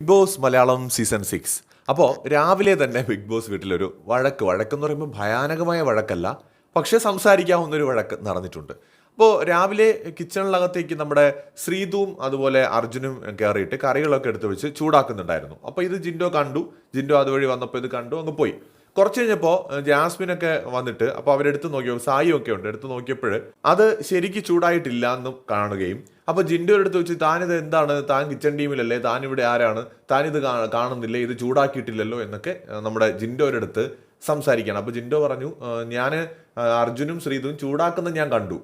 Big Boss Malayalam season six. അപ്പോൾ രാവിലെ തന്നെ ബിഗ് ബോസ് വീട്ടിലൊരു വഴക്ക്. വഴക്കെന്ന് പറയുമ്പോൾ ഭയാനകമായ വഴക്കല്ല പക്ഷേ സംസാരിക്കാവുന്നൊരു വഴക്ക് നടന്നിട്ടുണ്ട്. അപ്പോൾ രാവിലെ കിച്ചണിനകത്തേക്ക് നമ്മുടെ ശ്രീതുവും അതുപോലെ അർജുനും കയറിയിട്ട് കറികളൊക്കെ എടുത്ത് വെച്ച് ചൂടാക്കുന്നുണ്ടായിരുന്നു. അപ്പോൾ ഇത് ജിൻഡോ കണ്ടു. ജിൻഡോ അതുവഴി വന്നപ്പോൾ ഇത് കണ്ടു അങ്ങ് പോയി. കുറച്ച് കഴിഞ്ഞപ്പോൾ ജാസ്മിനൊക്കെ വന്നിട്ട് അപ്പോൾ അവരെടുത്ത് നോക്കിയപ്പോൾ സായി ഒക്കെ ഉണ്ട്. എടുത്ത് നോക്കിയപ്പോൾ അത് ശരിക്ക് ചൂടായിട്ടില്ല എന്നും കാണുകയും അപ്പോൾ ജിൻഡോ എടുത്ത് വെച്ച് താനിത് എന്താണ്? താൻ കിച്ചൺ ടീമിലല്ലേ താൻ ഇവിടെ ആരാണ്? താൻ ഇത് കാണുന്നില്ലേ? ഇത് ചൂടാക്കിയിട്ടില്ലല്ലോ? എന്നൊക്കെ നമ്മുടെ ജിൻഡോയുടെ അടുത്ത് സംസാരിക്കണം അപ്പോൾ ജിൻഡോ പറഞ്ഞു ഞാൻ അർജുനും ശ്രീതും ചൂടാക്കുന്നത് ഞാൻ കണ്ടു.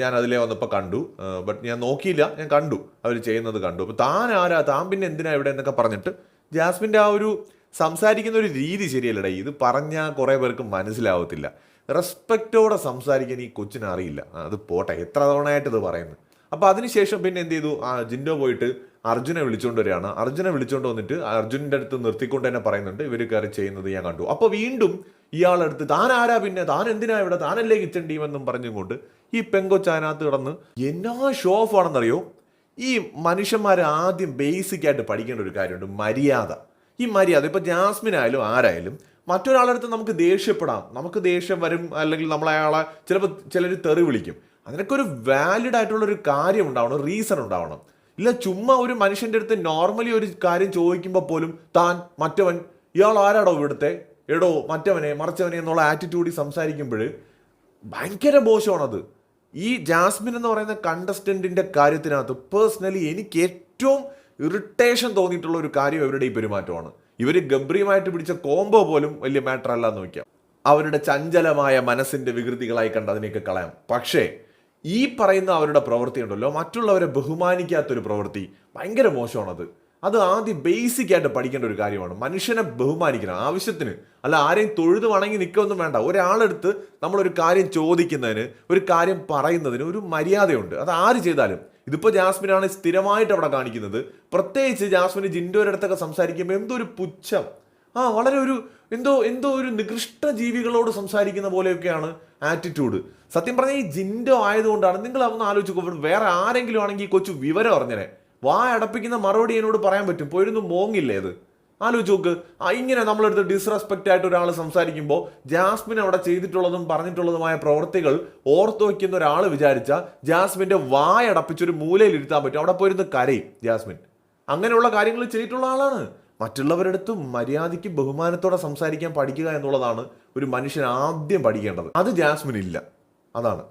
ഞാൻ അതിലേ വന്നപ്പോൾ കണ്ടു. ബട്ട് ഞാൻ നോക്കിയില്ല ഞാൻ കണ്ടു. അവർ ചെയ്യുന്നത് കണ്ടു. അപ്പോൾ താൻ ആരാ? താൻ പിന്നെ എന്തിനാ ഇവിടെ? എന്നൊക്കെ പറഞ്ഞിട്ട് ജാസ്മിന്റെ ആ ഒരു സംസാരിക്കുന്ന ഒരു രീതി ശരിയല്ലടേ. ഇത് പറഞ്ഞാൽ കുറേ പേർക്ക് മനസ്സിലാവത്തില്ല. റെസ്പെക്റ്റോടെ സംസാരിക്കാൻ ഈ കൊച്ചിന് അറിയില്ല. അത് പോട്ടെ. എത്ര തവണയായിട്ട് ഇത് പറയുന്നു. അപ്പോൾ അതിനുശേഷം പിന്നെ എന്ത് ചെയ്തു? ആ ജിൻഡോ പോയിട്ട് അർജുനെ വിളിച്ചുകൊണ്ട് വരികയാണ്. അർജുനെ വിളിച്ചുകൊണ്ട് വന്നിട്ട് അർജുനന്റെ അടുത്ത് നിർത്തിക്കൊണ്ട് തന്നെ പറയുന്നുണ്ട് ഇവർ കയറി ചെയ്യുന്നത് ഞാൻ കണ്ടു. അപ്പോൾ വീണ്ടും ഇയാളെടുത്ത് താൻ ആരാ പിന്നെ? താൻ എന്തിനാ ഇവിടെ? താനല്ലേ കിച്ചൺ എന്നും പറഞ്ഞുകൊണ്ട് ഈ പെങ്കൊച്ചതിനകത്ത് കിടന്ന് എന്നാ ഷോ ഓഫ് ആണെന്നറിയോ? ഈ മനുഷ്യന്മാർ ആദ്യം ബേസിക്കായിട്ട് പഠിക്കേണ്ട ഒരു കാര്യമുണ്ട്. മര്യാദ. ഈ മര്യാദ ഇപ്പോൾ ജാസ്മിൻ ആയാലും ആരായാലും മറ്റൊരാളുടെ മറ്റൊരാളടുത്ത് നമുക്ക് ദേഷ്യപ്പെടാം. നമുക്ക് ദേഷ്യം വരും അല്ലെങ്കിൽ നമ്മൾ അയാളെ ചിലപ്പോൾ ചിലർ തെറി വിളിക്കും. അതിനൊക്കെ ഒരു വാലിഡ് ആയിട്ടുള്ള ഒരു കാര്യം ഉണ്ടാവണം റീസൺ ഉണ്ടാവണം. ഇല്ല ചുമ്മാ ഒരു മനുഷ്യന്റെ അടുത്ത് നോർമലി ഒരു കാര്യം ചോദിക്കുമ്പോൾ പോലും താൻ മറ്റവൻ ഇയാൾ ആരാടോ ഇവിടുത്തെ? എടോ മറ്റവനെ മറച്ചവനെ എന്നുള്ള ആറ്റിറ്റ്യൂഡിൽ സംസാരിക്കുമ്പോൾ ഭയങ്കര മോശമാണത്. ഈ ജാസ്മിൻ എന്ന് പറയുന്ന കണ്ടസ്റ്റന്റിന്റെ കാര്യത്തിനകത്ത് പേഴ്സണലി എനിക്ക് ഏറ്റവും ഇറിറ്റേഷൻ തോന്നിയിട്ടുള്ള ഒരു കാര്യം ഇവരുടെ ഈ പെരുമാറ്റമാണ്. ഇവർ ഗംഭീരമായിട്ട് പിടിച്ച കോംബോ പോലും വലിയ മാറ്റർ അല്ല എന്ന് നോക്കിയാൽ അവരുടെ ചഞ്ചലമായ മനസ്സിന്റെ വികൃതികളായി കണ്ട് അതിനെയൊക്കെ കളയാം. പക്ഷേ ഈ പറയുന്ന അവരുടെ പ്രവൃത്തി ഉണ്ടല്ലോ മറ്റുള്ളവരെ ബഹുമാനിക്കാത്തൊരു പ്രവൃത്തി ഭയങ്കര മോശമാണത്. അത് ആദ്യം ബേസിക് ആയിട്ട് പഠിക്കേണ്ട ഒരു കാര്യമാണ്. മനുഷ്യനെ ബഹുമാനിക്കണം. ആവശ്യത്തിന്. അല്ല ആരെയും തൊഴുത് വണങ്ങി നിൽക്കൊന്നും വേണ്ട. ഒരാളെടുത്ത് നമ്മളൊരു കാര്യം ചോദിക്കുന്നതിന് ഒരു കാര്യം പറയുന്നതിന് ഒരു മര്യാദയുണ്ട്. അത് ആര് ചെയ്താലും. ഇതിപ്പോൾ ജാസ്മിനാണ് സ്ഥിരമായിട്ട് അവിടെ കാണിക്കുന്നത്. പ്രത്യേകിച്ച് ജാസ്മിന് ജിൻഡോയുടെ അടുത്തൊക്കെ സംസാരിക്കുമ്പോൾ എന്തോ ഒരു പുച്ഛം. ആ വളരെ ഒരു എന്തോ എന്തോ ഒരു നികൃഷ്ട ജീവികളോട് സംസാരിക്കുന്ന പോലെയൊക്കെയാണ് ആറ്റിറ്റ്യൂഡ് സത്യം പറഞ്ഞാൽ ഈ ജിൻഡോ ആയതുകൊണ്ടാണ്. നിങ്ങൾ ഒന്ന് ആലോചിച്ച് വേറെ ആരെങ്കിലും ആണെങ്കിൽ കൊച്ചു വിവരം അറിഞ്ഞനെ. വാ അടപ്പിക്കുന്ന മറുപടി എന്നോട് പറയാൻ പറ്റും. പോയിരുന്നു മോങ്ങില്ലേ അത്? ആലോചിച്ച് നോക്ക്. ഇങ്ങനെ നമ്മളെടുത്ത് ഡിസ്റെസ്പെക്റ്റ് ആയിട്ട് ഒരാൾ സംസാരിക്കുമ്പോൾ ജാസ്മിൻ അവിടെ ചെയ്തിട്ടുള്ളതും പറഞ്ഞിട്ടുള്ളതുമായ പ്രവൃത്തികൾ ഓർത്തു വയ്ക്കുന്ന ഒരാൾ വിചാരിച്ച ജാസ്മിന്റെ വായടപ്പിച്ചൊരു മൂലയിൽ ഇരുത്താൻ പറ്റും. അവിടെ പോയിരുന്ന് കരയും ജാസ്മിൻ. അങ്ങനെയുള്ള കാര്യങ്ങൾ ചെയ്തിട്ടുള്ള ആളാണ്. മറ്റുള്ളവരടുത്ത് മര്യാദയ്ക്ക് ബഹുമാനത്തോടെ സംസാരിക്കാൻ പഠിക്കുക എന്നുള്ളതാണ് ഒരു മനുഷ്യൻ ആദ്യം പഠിക്കേണ്ടത്. അത് ജാസ്മിൻ ഇല്ല അതാണ്.